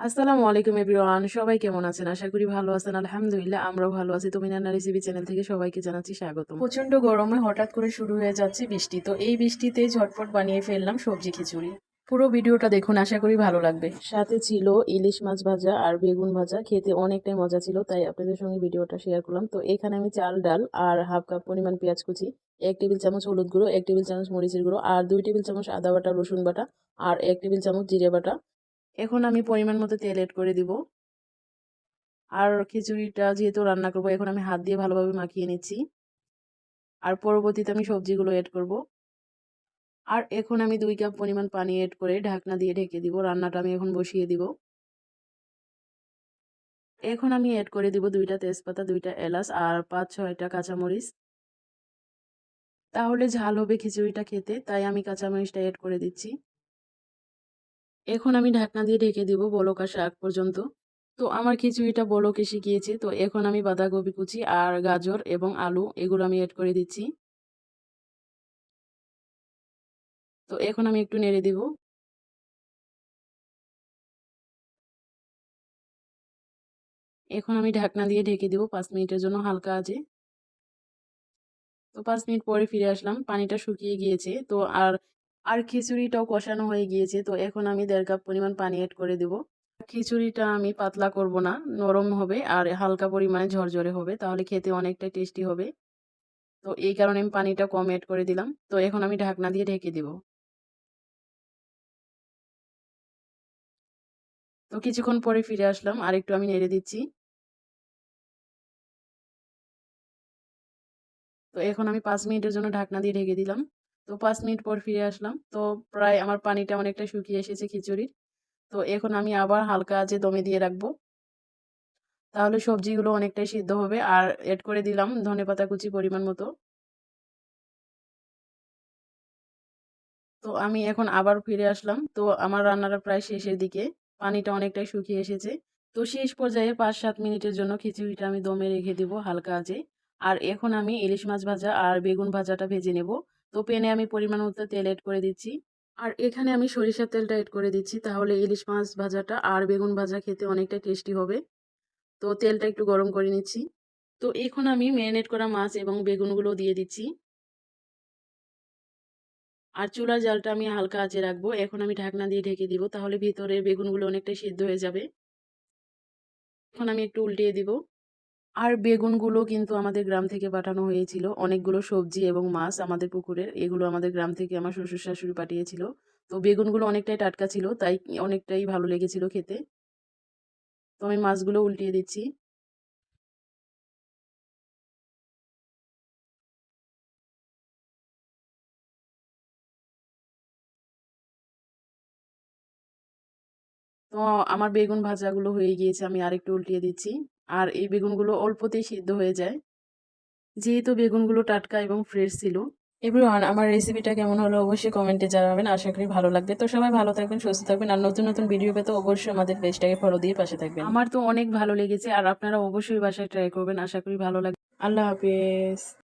আসসালামু আলাইকুম এভরিওয়ান সবাই কেমন আছেন? আশা করি ভালো আছেন আলহামদুলিল্লাহ আমরাও ভালো আছি। তুমি নান্না রেসিপি চ্যানেল থেকে সবাইকে জানাচ্ছি স্বাগত প্রচণ্ড গরমে হঠাৎ করে শুরু হয়ে যাচ্ছে বৃষ্টি তো এই বৃষ্টিতে ঝটপট বানিয়ে ফেললাম সবজি খিচুড়ি। পুরো ভিডিওটা দেখুন আশা করি ভালো লাগবে। সাথে ছিল ইলিশ মাছ ভাজা আর বেগুন ভাজা খেতে অনেকটাই মজা ছিল তাই আপনাদের সঙ্গে ভিডিওটা শেয়ার করলাম। তো এখানে আমি চাল ডাল আর হাফ কাপ পরিমাণ পেঁয়াজ কুচি এক টেবিল চামচ হলুদ গুঁড়ো এক টেবিল চামচ মরিচের গুঁড়ো আর দুই টেবিল চামচ আদা বাটা রসুন বাটা আর এক টেবিল চামচ জিরে বাটা। এখন আমি পরিমাণ মতো তেল এড করে দিব। আর খিচুড়িটা যেহেতু রান্না করব, এখন আমি হাত দিয়ে ভালোভাবে মাখিয়ে নিচ্ছি। আর পরবর্তীতে আমি সবজিগুলো এড করব। আর এখন আমি দুই কাপ পরিমাণ পানি এড করে ঢাকনা দিয়ে ঢেকে দিব। রান্নাটা আমি এখন বসিয়ে দিব। এখন আমি এড করে দিব দুইটা তেজপাতা, দুইটা এলাচ আর পাঁচ, ছয়টা কাঁচামরিচ। তাহলে ঝাল হবে খিচুড়িটা খেতে, তাই আমি কাঁচামরিচটা এড করে দিচ্ছি। এখন আমি ঢাকনা দিয়ে ঢেকে দিব বলক আগ পর্যন্ত। তো আমার খিচুড়িটা বলক এসে গিয়েছে, তো এখন আমি বাঁধাকপি কুচি আর গাজর এবং আলু এগুলো আমি এড করে দিচ্ছি। তো এখন আমি একটু নেড়ে দিব। এখন আমি ঢাকনা দিয়ে ঢেকে দিব পাঁচ মিনিটের জন্য হালকা আছে তো পাঁচ মিনিট পরে ফিরে আসলাম, পানিটা শুকিয়ে গিয়েছে। তো আর আর খিচুড়িটাও কষানো হয়ে গিয়েছে, তো এখন আমি দেড় কাপ পরিমাণ পানি অ্যাড করে দেব। খিচুড়িটা আমি পাতলা করব না, নরম হবে আর হালকা পরিমাণে ঝরঝরে হবে, তাহলে খেতে অনেকটা টেস্টি হবে। তো এই কারণে আমি পানিটা কম অ্যাড করে দিলাম, তো এখন আমি ঢাকনা দিয়ে ঢেকে দেব। তো কিছুক্ষণ পরে ফিরে আসলাম, আর একটু আমি নেড়ে দিচ্ছি। তো এখন আমি পাঁচ মিনিটের জন্য ঢাকনা দিয়ে ঢেকে দিলাম। তো পাঁচ মিনিট পর ফিরে আসলাম। তো প্রায় আমার পানিটা অনেকটা শুকিয়ে এসেছে খিচুড়ির। তো এখন আমি আবার হালকা আঁচে দমে দিয়ে রাখব। তাহলে সবজিগুলো অনেকটাই সিদ্ধ হবে। আর এড করে দিলাম ধনে পাতা কুচি পরিমাণ মতো। তো আমি এখন আবার ফিরে আসলাম। তো আমার রান্নাটা প্রায় শেষের দিকে পানিটা অনেকটাই শুকিয়ে এসেছে। তো শেষ পর্যায়ে পাঁচ সাত মিনিটের জন্য খিচুড়িটা আমি দমে রেখে দেব হালকা আঁচে। আর এখন আমি ইলিশ মাছ ভাজা আর বেগুন ভাজাটা ভেজে নেব। তো পেনে আমি পরিমাণ মতো তেল এড করে দিচ্ছি। আর এখানে আমি সরিষার তেলটা এড করে দিচ্ছি, তাহলে ইলিশ মাছ ভাজাটা আর বেগুন ভাজা খেতে অনেকটা টেস্টি হবে। তো তেলটা একটু গরম করে নিচ্ছি। তো এখন আমি ম্যারিনেট করা মাছ এবং বেগুনগুলো দিয়ে দিচ্ছি। আর চুলার জালটা আমি হালকা আঁচে রাখব। এখন আমি ঢাকনা দিয়ে ঢেকে দিব, তাহলে ভিতরের বেগুনগুলো অনেকটাই সিদ্ধ হয়ে যাবে। এখন আমি একটু উল্টিয়ে দিব। আর বেগুনগুলো কিন্তু আমাদের গ্রাম থেকে পাঠানো হয়েছিল। অনেকগুলো সবজি এবং মাছ আমাদের পুকুরের, এগুলো আমাদের গ্রাম থেকে আমার শ্বশুর শাশুড়ি পাঠিয়েছিল। তো বেগুনগুলো অনেকটাই টাটকা ছিল, তাই অনেকটাই ভালো লেগেছিল খেতে। তো আমি মাছগুলো উল্টিয়ে দিচ্ছি। তো আমার বেগুন ভাজাগুলো হয়ে গিয়েছে, আমি আরেকটু উল্টিয়ে দিচ্ছি। আর এই বেগুনগুলো অল্পতেই সিদ্ধ হয়ে যায়। যেহেতু বেগুনগুলো টাটকা এবং ফ্রেশ ছিল। এভরিওয়ান আমার রেসিপিটা কেমন হলো অবশ্যই কমেন্টে জানাবেন। আশা করি ভালো লাগবে। তো সবাই ভালো থাকবেন সুস্থ থাকবেন। আর নতুন নতুন ভিডিও পেতে অবশ্যই আমাদের পেজটাকে ফলো দিয়ে পাশে থাকবেন। আমার তো অনেক ভালো লেগেছে আর আপনারা অবশ্যই বাসায় ট্রাই করবেন। আশা করি ভালো লাগবে। আল্লাহ হাফেজ।